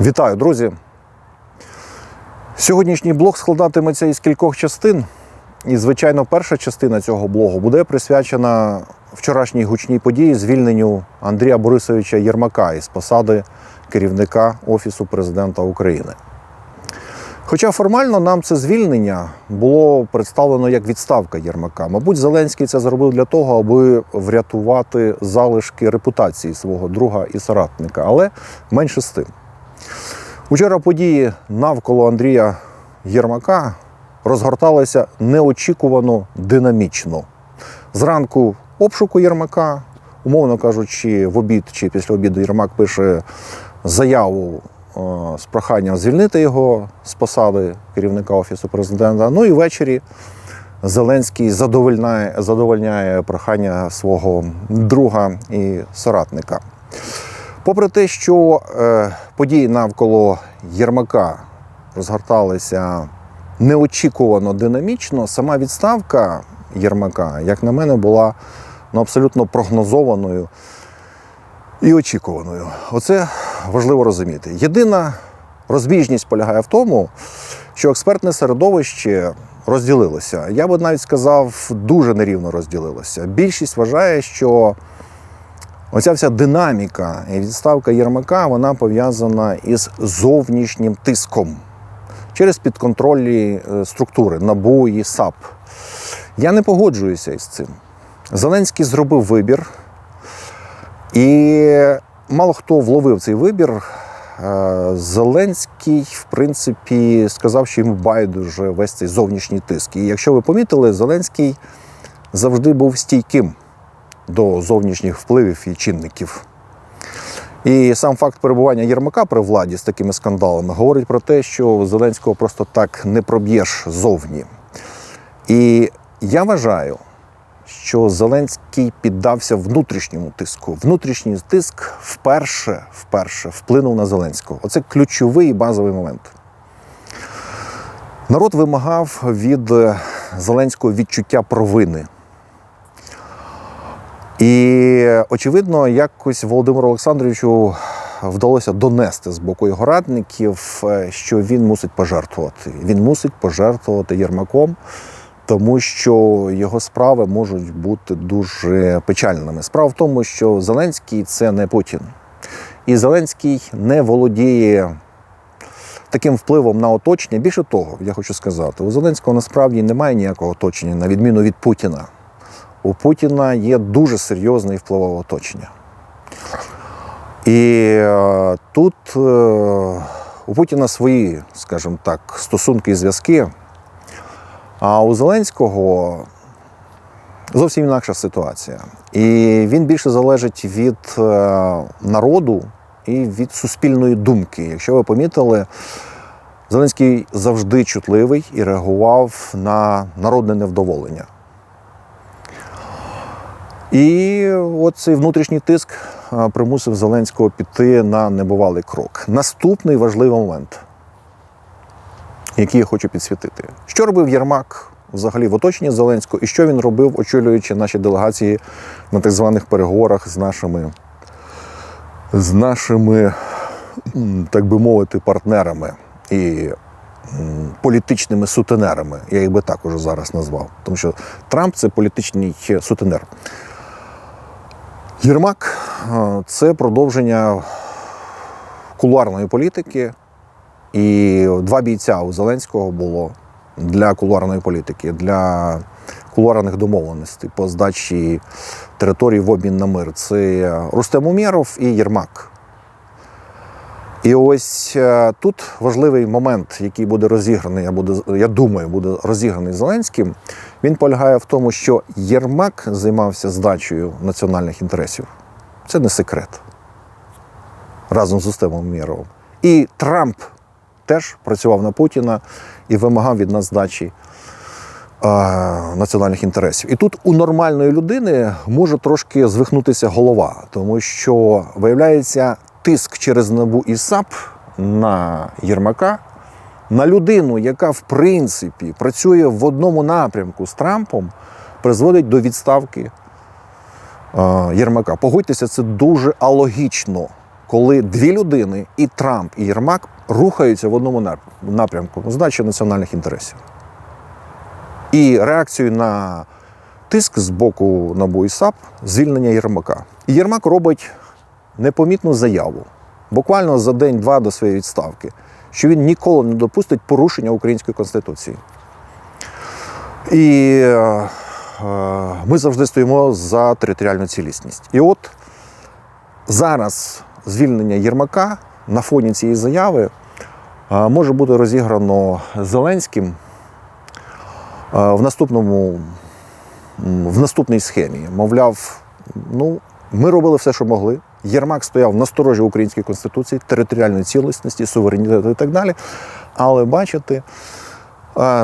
Вітаю, друзі! Сьогоднішній блог складатиметься із кількох частин. І, звичайно, перша частина цього блогу буде присвячена вчорашній гучній події звільненню Андрія Борисовича Єрмака із посади керівника Офісу президента України. Хоча формально нам це звільнення було представлено як відставка Єрмака. Мабуть, Зеленський це зробив для того, аби врятувати залишки репутації свого друга і соратника, але менше з тим. Учора події навколо Андрія Єрмака розгорталися неочікувано динамічно. Зранку обшуку Єрмака, умовно кажучи, в обід чи після обіду Єрмак пише заяву е, з проханням звільнити його з посади керівника Офісу президента. Ну і ввечері Зеленський задовольняє, задовольняє прохання свого друга і соратника. Попри те, що е, події навколо Єрмака розгорталися неочікувано динамічно, сама відставка Єрмака, як на мене, була ну, абсолютно прогнозованою і очікуваною. Оце важливо розуміти. Єдина розбіжність полягає в тому, що експертне середовище розділилося. Я би навіть сказав, дуже нерівно розділилося. Більшість вважає, що Оця вся динаміка і відставка Єрмака вона пов'язана із зовнішнім тиском через підконтрольні е, структури НАБУ і САП. Я не погоджуюся із цим. Зеленський зробив вибір, і мало хто вловив цей вибір. Е, Зеленський, в принципі, сказав, що йому байдуже весь цей зовнішній тиск. І якщо ви помітили, Зеленський завжди був стійким до зовнішніх впливів і чинників. І сам факт перебування Єрмака при владі з такими скандалами говорить про те, що Зеленського просто так не проб'єш зовні. І я вважаю, що Зеленський піддався внутрішньому тиску. Внутрішній тиск вперше, вперше вплинув на Зеленського. Оце ключовий і базовий момент. Народ вимагав від Зеленського відчуття провини. І очевидно, якось Володимиру Олександровичу вдалося донести з боку його радників, е, що він мусить пожертвувати. Він мусить пожертвувати Єрмаком, тому що його справи можуть бути дуже печальними. Справа в тому, що Зеленський це не Путін. І Зеленський не володіє таким впливом на оточення. Більше того, я хочу сказати, у Зеленського насправді немає ніякого оточення, на відміну від Путіна у Путіна є дуже серйозне і впливове оточення. І е, тут е, у Путіна свої, скажімо так, стосунки і зв'язки. А у Зеленського зовсім інакша ситуація. І він більше залежить від е, народу і від суспільної думки. Якщо ви помітили, Зеленський завжди чутливий і реагував на народне невдоволення. І от цей внутрішній тиск примусив Зеленського піти на небувалий крок. Наступний важливий момент, який я хочу підсвітити. Що робив Єрмак взагалі в оточенні Зеленського, і що він робив, очолюючи наші делегації на так званих переговорах з нашими, з нашими, так би мовити, партнерами і політичними сутенерами. Я їх би так уже зараз назвав. Тому що Трамп це політичний сутенер. Єрмак е, це продовження кулуарної політики. І два бійця у Зеленського було для кулуарної політики, для кулуарних домовленостей по здачі території в обмін на мир. Це Рустем Умєров і Єрмак. І ось е, тут важливий момент, який буде розіграний, я, буду, я думаю, буде розіграний Зеленським. Він полягає в тому, що Єрмак займався здачею національних інтересів. Це не секрет. Разом з Устемом Міровим. І Трамп теж працював на Путіна і вимагав від нас здачі е, національних інтересів. І тут у нормальної людини може трошки звихнутися голова, тому що виявляється тиск через набу і САП на Єрмака, на людину, яка в принципі працює в одному напрямку з Трампом, призводить до відставки е, Єрмака. Погодьтеся, це дуже алогічно, коли дві людини, і Трамп, і Єрмак, рухаються в одному напрямку, здачі національних інтересів. І реакцією на тиск з боку НАБУ і САП звільнення Єрмака. І Єрмак робить непомітну заяву, буквально за день-два до своєї відставки, що він ніколи не допустить порушення української конституції. І е, е, ми завжди стоїмо за територіальну цілісність. І от зараз звільнення Єрмака на фоні цієї заяви е, може бути розіграно Зеленським в наступному в наступній схемі. Мовляв, ну, ми робили все, що могли. Єрмак стояв на сторожі української конституції, територіальної цілісності, суверенітету і так далі. Але бачите,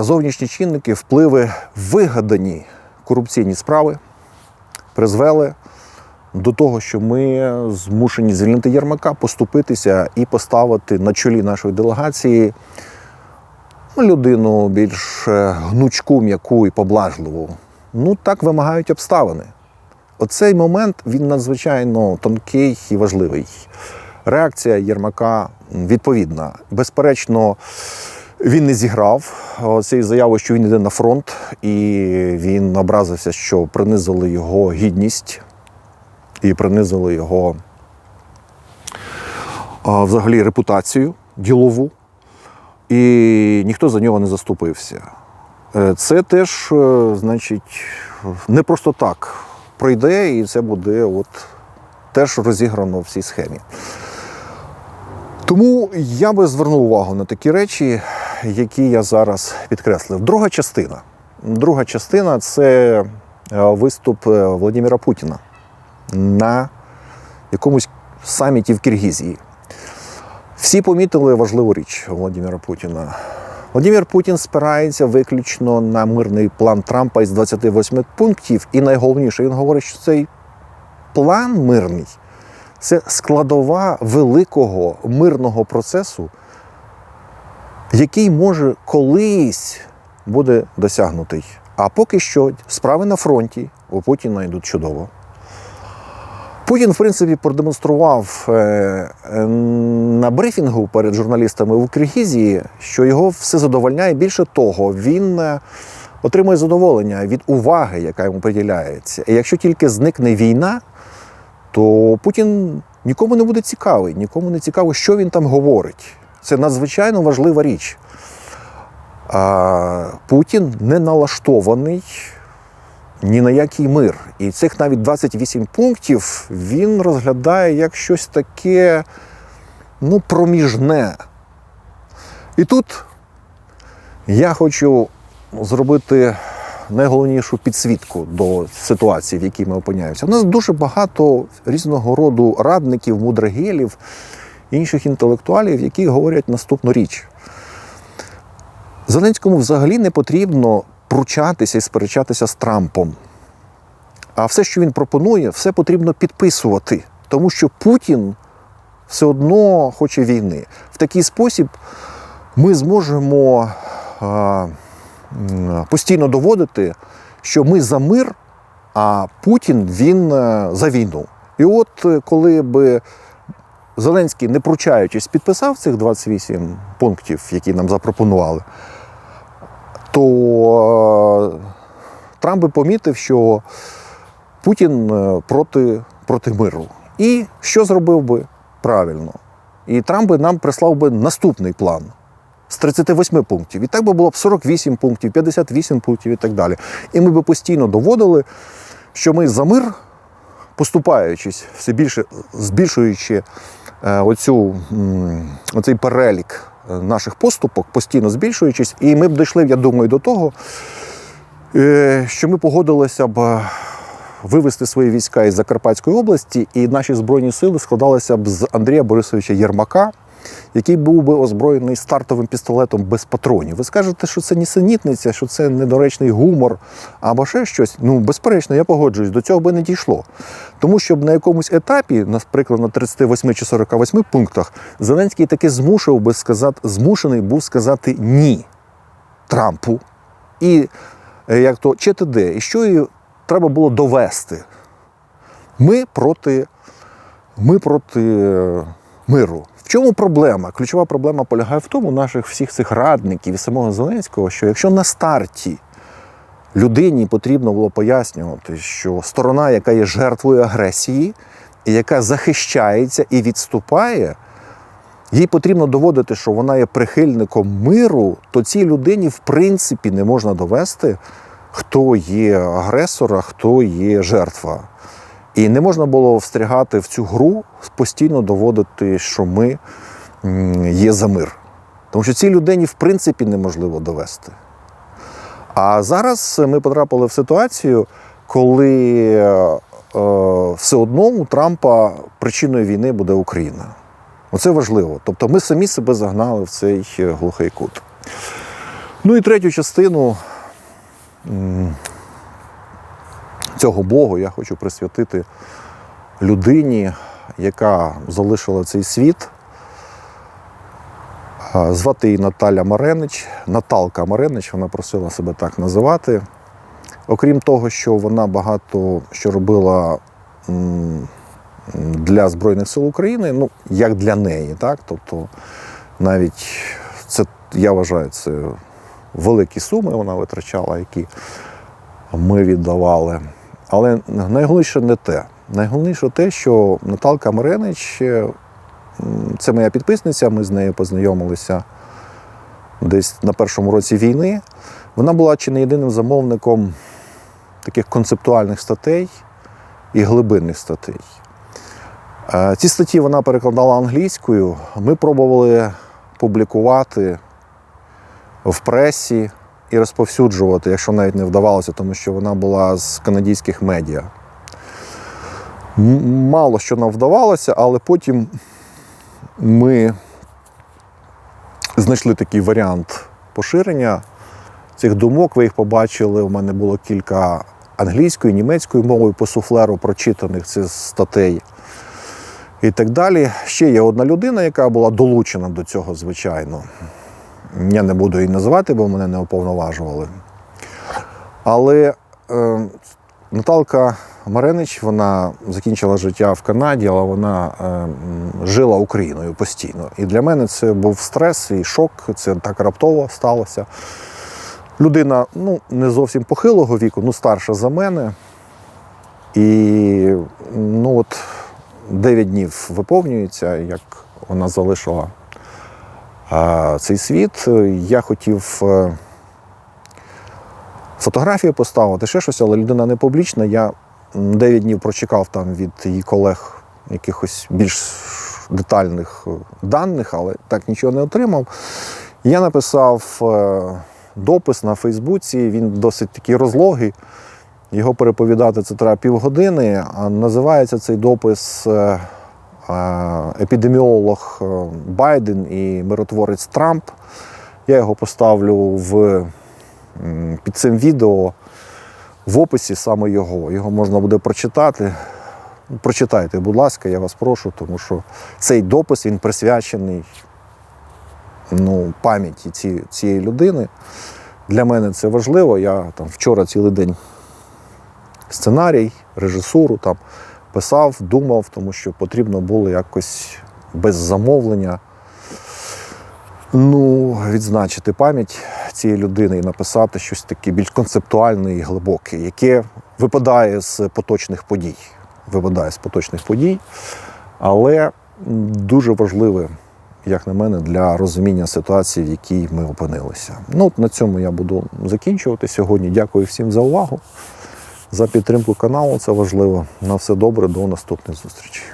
зовнішні чинники, впливи, вигадані корупційні справи призвели до того, що ми змушені звільнити Єрмака, поступитися і поставити на чолі нашої делегації ну, людину більш е, гнучку, м'яку і поблажливу. Ну, так вимагають обставини. Оцей момент він надзвичайно тонкий і важливий. Реакція Єрмака відповідна. Безперечно, він не зіграв цієї заяви, що він йде на фронт, і він образився, що принизили його гідність і принизили його взагалі репутацію ділову, і ніхто за нього не заступився. Е, Це теж, е, значить, не просто так пройде, і це буде от теж розіграно в цій схемі. Тому я би звернув увагу на такі речі, які я зараз підкреслив. Друга частина. Друга частина це е, виступ е, Володимира Путіна на якомусь саміті в Киргізії. Всі помітили важливу річ Володимира Путіна. Володимир Путін спирається виключно на мирний план Трампа із 28 пунктів, і найголовніше, він говорить, що цей план мирний це складова великого мирного процесу, який може колись буде досягнутий. А поки що справи на фронті у Путіна йдуть чудово. Путін, в принципі, продемонстрував е, е, на брифінгу перед журналістами в Киргізії, що його все задовольняє. Більше того, він е, отримує задоволення від уваги, яка йому приділяється. І якщо тільки зникне війна, то Путін нікому не буде цікавий, нікому не цікаво, що він там говорить. Це надзвичайно важлива річ. Путін не налаштований ні на який мир. І цих навіть 28 пунктів він розглядає як щось таке ну, проміжне. І тут я хочу зробити найголовнішу підсвітку до ситуації, в якій ми опиняємося. У нас дуже багато різного роду радників, мудрагелів, інших інтелектуалів, які говорять наступну річ. Зеленському взагалі не потрібно пручатися і сперечатися з Трампом. А все, що він пропонує, все потрібно підписувати, тому що Путін все одно хоче війни. В такий спосіб ми зможемо постійно доводити, що ми за мир, а Путін він е, за війну. І от е, коли би Зеленський, не пручаючись, підписав цих 28 пунктів, які нам запропонували, то е, Трамп би помітив, що Путін е, проти, проти миру. І що зробив би правильно? І Трамп би нам прислав би наступний план з 38 пунктів. І так би було б 48 пунктів, 58 пунктів і так далі. І ми би постійно доводили, що ми за мир, поступаючись все більше, збільшуючи е, оцю, оцей перелік наших поступок, постійно збільшуючись, і ми б дійшли, я думаю, до того, е, що ми погодилися б е, вивести свої війська із Закарпатської області, і наші збройні сили складалися б з Андрія Борисовича Єрмака, який був би озброєний стартовим пістолетом без патронів. Ви скажете, що це нісенітниця, що це недоречний гумор або ще щось. Ну, безперечно, я погоджуюсь, до цього би не дійшло. Тому що на якомусь етапі, наприклад, на 38 чи 48 пунктах, Зеленський таки змушував би сказати, змушений був сказати ні Трампу. І е, як то ЧТД, і що їй треба було довести. Ми проти, ми проти е, миру. Чому проблема? Ключова проблема полягає в тому, наших всіх цих радників і самого Зеленського, що якщо на старті людині потрібно було пояснювати, що сторона, яка є жертвою агресії, і яка захищається і відступає, їй потрібно доводити, що вона є прихильником миру, то цій людині в принципі не можна довести, хто є агресор, а хто є жертва. І не можна було встрягати в цю гру, постійно доводити, що ми є за мир. Тому що цій людині в принципі неможливо довести. А зараз ми потрапили в ситуацію, коли е, все одно у Трампа причиною війни буде Україна. Оце важливо. Тобто ми самі себе загнали в цей е, глухий кут. Ну і третю частину цього блогу я хочу присвятити людині, яка залишила цей світ. Звати її Наталя Маренич, Наталка Маренич, вона просила себе так називати. Окрім того, що вона багато що робила для Збройних сил України, ну, як для неї, так? Тобто навіть це, я вважаю, це великі суми вона витрачала, які ми віддавали. Але найголовніше не те. Найголовніше те, що Наталка Маренич е, це моя підписниця, ми з нею познайомилися десь на першому році війни. Вона була чи не єдиним замовником таких концептуальних статей і глибинних статей. Е, Ці статті вона перекладала англійською. Ми пробували публікувати в пресі і розповсюджувати, якщо навіть не вдавалося, тому що вона була з канадських медіа. Мало що нам вдавалося, але потім ми знайшли такий варіант поширення цих думок. Ви їх побачили. У мене було кілька англійською, німецькою мовою по суфлеру прочитаних цих статей і так далі. Ще є одна людина, яка була долучена до цього, звичайно. Я не буду її називати, бо мене не уповноважували. Але е, Наталка Маренич вона закінчила життя в Канаді, але вона е, жила Україною постійно. І для мене це був стрес і шок. Це так раптово сталося. Людина ну, не зовсім похилого віку, ну старша за мене. І ну от 9 днів виповнюється, як вона залишила цей світ. Я хотів е, фотографію поставити, ще щось, але людина не публічна. Я 9 днів прочекав там від її колег якихось більш детальних е, даних, але так нічого не отримав. Я написав е, допис на Фейсбуці, він досить такий розлогий. Його переповідати це треба півгодини, а називається цей допис е, е, Епідеміолог е, Байден і миротворець Трамп. Я його поставлю в, під цим відео в описі саме його. Його можна буде прочитати. Прочитайте, будь ласка, я вас прошу, тому що цей допис він присвячений ну, пам'яті ці, цієї людини. Для мене це важливо. Я там вчора цілий день сценарій, режисуру там писав, думав, тому що потрібно було якось без замовлення ну, відзначити пам'ять цієї людини і написати щось таке більш концептуальне і глибоке, яке випадає з поточних подій. Випадає з поточних подій, але дуже важливе, як на мене, для розуміння ситуації, в якій ми опинилися. Ну, на цьому я буду закінчувати сьогодні. Дякую всім за увагу за підтримку каналу. Це важливо. На все добре, до наступних зустрічей.